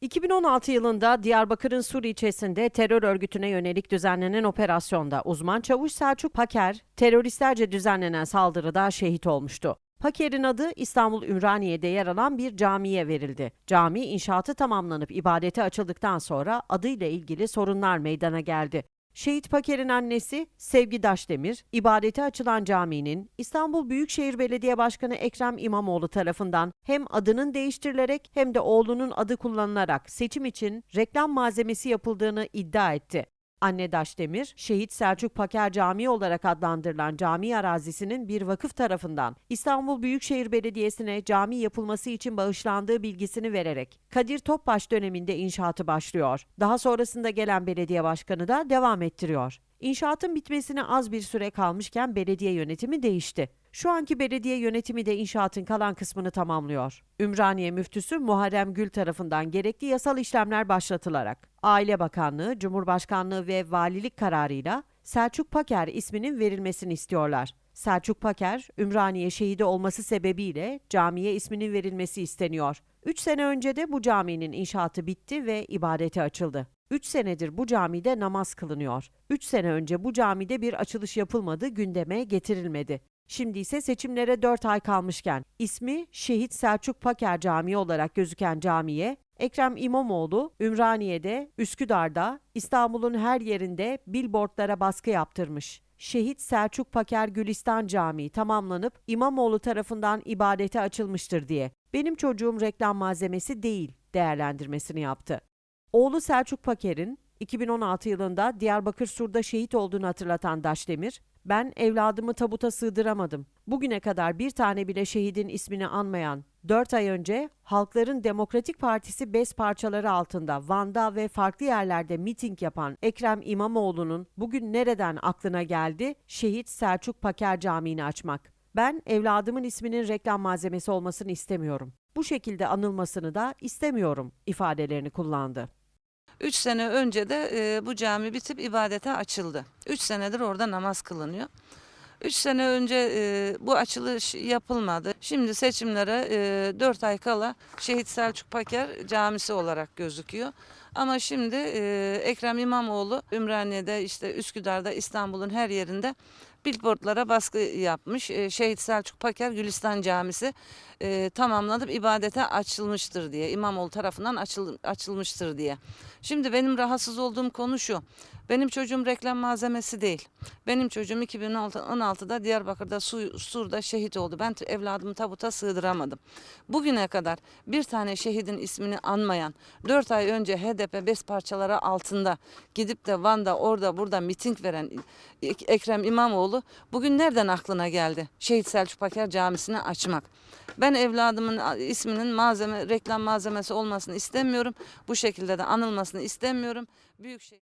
2016 yılında Diyarbakır'ın Sur ilçesinde terör örgütüne yönelik düzenlenen operasyonda uzman çavuş Selçuk Paker, teröristlerce düzenlenen saldırıda şehit olmuştu. Paker'in adı İstanbul Ümraniye'de yer alan bir camiye verildi. Cami inşaatı tamamlanıp ibadete açıldıktan sonra adıyla ilgili sorunlar meydana geldi. Şehit Paker'in annesi Sevgi Daşdemir, ibadete açılan caminin İstanbul Büyükşehir Belediye Başkanı Ekrem İmamoğlu tarafından hem adının değiştirilerek hem de oğlunun adı kullanılarak seçim için reklam malzemesi yapıldığını iddia etti. Anne Daşdemir, Şehit Selçuk Paker Camii olarak adlandırılan cami arazisinin bir vakıf tarafından İstanbul Büyükşehir Belediyesi'ne cami yapılması için bağışlandığı bilgisini vererek Kadir Topbaş döneminde inşaatı başlıyor. Daha sonrasında gelen belediye başkanı da devam ettiriyor. İnşaatın bitmesine az bir süre kalmışken belediye yönetimi değişti. Şu anki belediye yönetimi de inşaatın kalan kısmını tamamlıyor. Ümraniye müftüsü Muharrem Gül tarafından gerekli yasal işlemler başlatılarak Aile Bakanlığı, Cumhurbaşkanlığı ve valilik kararıyla Selçuk Paker isminin verilmesini istiyorlar. Selçuk Paker, Ümraniye şehidi olması sebebiyle camiye isminin verilmesi isteniyor. 3 sene önce de bu caminin inşaatı bitti ve ibadete açıldı. 3 senedir bu camide namaz kılınıyor. 3 sene önce bu camide bir açılış yapılmadı, gündeme getirilmedi. Şimdi ise seçimlere 4 ay kalmışken ismi Şehit Selçuk Paker Camii olarak gözüken camiye Ekrem İmamoğlu Ümraniye'de, Üsküdar'da, İstanbul'un her yerinde billboardlara baskı yaptırmış. Şehit Selçuk Paker Gülistan Camii tamamlanıp İmamoğlu tarafından ibadete açılmıştır diye. Benim çocuğum reklam malzemesi değil değerlendirmesini yaptı. Oğlu Selçuk Paker'in 2016 yılında Diyarbakır Sur'da şehit olduğunu hatırlatan Daşdemir, ben evladımı tabuta sığdıramadım. Bugüne kadar bir tane bile şehidin ismini anmayan, 4 ay önce Halkların Demokratik Partisi bez parçaları altında Van'da ve farklı yerlerde miting yapan Ekrem İmamoğlu'nun bugün nereden aklına geldi şehit Selçuk Paker Camii'ni açmak? Ben evladımın isminin reklam malzemesi olmasını istemiyorum. Bu şekilde anılmasını da istemiyorum ifadelerini kullandı. 3 sene önce de e, bu cami bitip ibadete açıldı. 3 senedir orada namaz kılınıyor. 3 sene önce e, bu açılış yapılmadı. Şimdi seçimlere e, 4 ay kala Şehit Selçuk Paker Camisi olarak gözüküyor. Ama şimdi e, Ekrem İmamoğlu Ümraniye'de işte Üsküdar'da İstanbul'un her yerinde billboardlara baskı yapmış. E, Şehit Selçuk Paker Gülistan Camisi e, tamamlanıp ibadete açılmıştır diye. İmamoğlu tarafından açıl, açılmıştır diye. Şimdi benim rahatsız olduğum konu şu. Benim çocuğum reklam malzemesi değil. Benim çocuğum 2016'da Diyarbakır'da Su, Sur'da şehit oldu. Ben evladımı tabuta sığdıramadım. Bugüne kadar bir tane şehidin ismini anmayan, 4 ay önce HDP bez parçaları altında gidip de Van'da orada burada miting veren Ek- Ekrem İmamoğlu bugün nereden aklına geldi? Şehit Selçuk Paker Camisi'ni açmak. Ben evladımın isminin malzeme, reklam malzemesi olmasını istemiyorum. Bu şekilde de anılmasını istemiyorum. Büyük şey